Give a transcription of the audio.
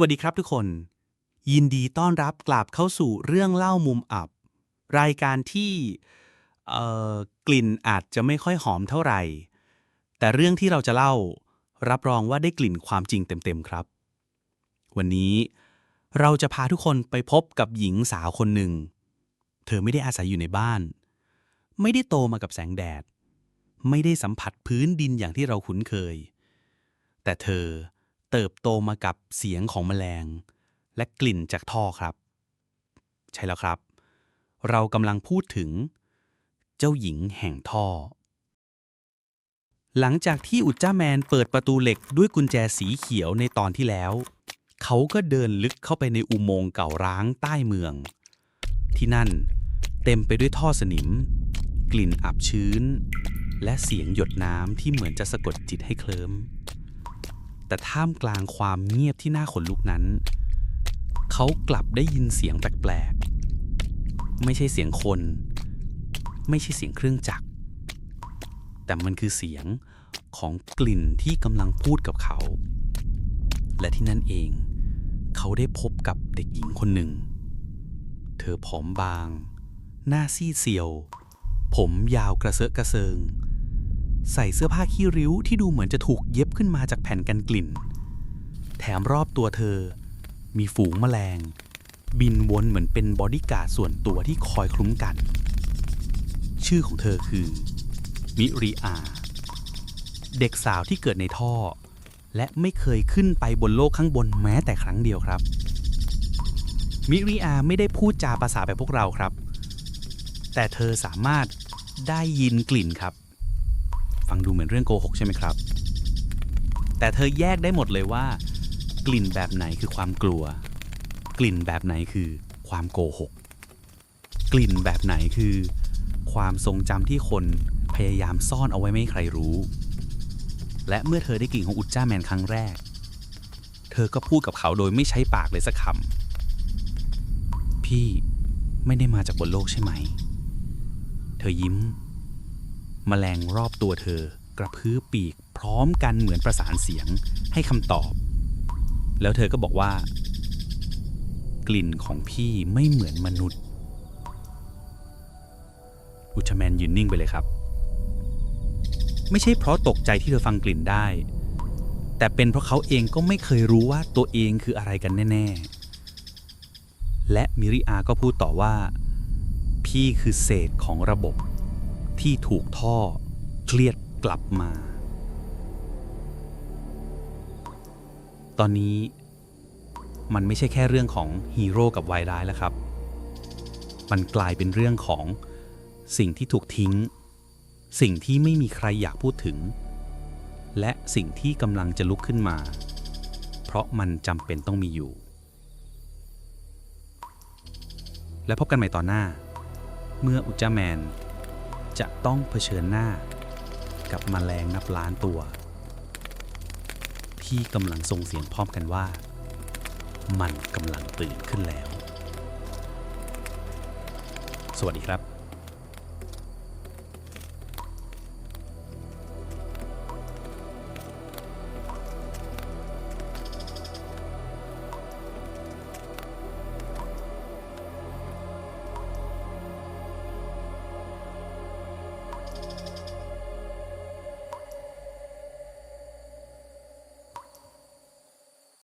วัสดีครับทุกคน ยินดีต้อนรับกลับเข้าสู่เรื่องเล่ามุมอับ รายการที่กลิ่นอาจจะไม่ค่อยหอมเท่าไหร่ แต่เรื่องที่เราจะเล่า รับรองว่าได้กลิ่นความจริงเต็มๆครับ วันนี้เราจะพาทุกคนไปพบกับหญิงสาวคนหนึ่ง เธอไม่ได้อาศัยอยู่ในบ้าน ไม่ได้โตมากับแสงแดด ไม่ได้สัมผัสพื้นดินอย่างที่เราคุ้นเคย แต่เธอเเติบโตมากับเสียงของแมลง และกลิ่นจากท่อครับ ใช่แล้วครับ เรากำลังพูดถึง เจ้าหญิงแห่งท่อ หลังจากที่อุจจ้าแมนเปิดประตูเหล็กด้วยกุญแจสีเขียวในตอนที่แล้ว เขาก็เดินลึกเข้าไปในอุโมงค์เก่าร้างใต้เมือง ที่นั่นเต็มไปด้วยท่อสนิม กลิ่นอับชื้น และเสียงหยดน้ำที่เหมือนจะสะกดจิตให้เคลิ้ม แต่ท่ามกลางความเงียบที่น่าขนลุกนั้น เขากลับได้ยินเสียงแปลกๆ ไม่ใช่เสียงคน ไม่ใช่เสียงเครื่องจักร แต่มันคือเสียงของกลิ่นที่กำลังพูดกับเขา และที่นั่นเอง เขาได้พบกับเด็กหญิงคนหนึ่ง เธอผอมบาง หน้าซีดเซียว ผมยาวกระเซาะกระเซิง ใส่เสื้อผ้าขี้ริ้วที่ดูเหมือนจะถูกเย็บขึ้นมาจากแผ่นกันกลิ่น แถมรอบตัวเธอ มีฝูงแมลง บินวนเหมือนเป็นบอดี้การ์ดส่วนตัวที่คอยคลุ้มกัน ชื่อของเธอคือ มิริอา เด็กสาวที่เกิดในท่อ และไม่เคยขึ้นไปบนโลกข้างบนแม้แต่ครั้งเดียวครับ มิริอาไม่ได้พูดจาภาษาแบบพวกเราครับ แต่เธอสามารถได้ยินกลิ่นครับ ฟังดูเหมือนเรื่องโกหกใช่ไหมครับ แต่เธอแยกได้หมดเลยว่า กลิ่นแบบไหนคือความกลัว กลิ่นแบบไหนคือความโกหก กลิ่นแบบไหนคือ ความทรงจำที่คนพยายามซ่อนเอาไว้ไม่ให้ใครรู้ และเมื่อเธอได้กลิ่นของอุจจ้าแมนครั้งแรก เธอก็พูดกับเขาโดยไม่ใช้ปากเลยสักคำพี่ไม่ได้มาจากบนโลกใช่ไหม เธอยิ้ม มแมลงรอบตัวเธอกระพือปีกพร้อมกันเหมือนประสานเสียงให้คำตอบ แล้วเธอก็บอกว่า กลิ่นของพี่ไม่เหมือนมนุษย์ อุชแมนยืนนิ่งไปเลยครับ ไม่ใช่เพราะตกใจที่เธอฟังกลิ่นได้ แต่เป็นเพราะเขาเองก็ไม่เคยรู้ว่าตัวเองคืออะไรกันแน่ ๆ และมิริอาก็พูดต่อว่า พี่คือเศษของระบบ ที่ถูกท่อเครียดกลับมา ตอนนี้มันไม่ใช่แค่เรื่องของฮีโร่กับวายร้ายแล้วครับ มันกลายเป็นเรื่องของสิ่งที่ถูกทิ้ง สิ่งที่ไม่มีใครอยากพูดถึง และสิ่งที่กำลังจะลุกขึ้นมา เพราะมันจำเป็นต้องมีอยู่ และพบกันใหม่ตอนหน้า เมื่ออุจจาแมน จะต้องเผชิญหน้ากับมแมลงนับล้านตัว ที่กำลังส่งเสียงพร้อมกันว่า มันกำลังตื่นขึ้นแล้ว สวัสดีครับ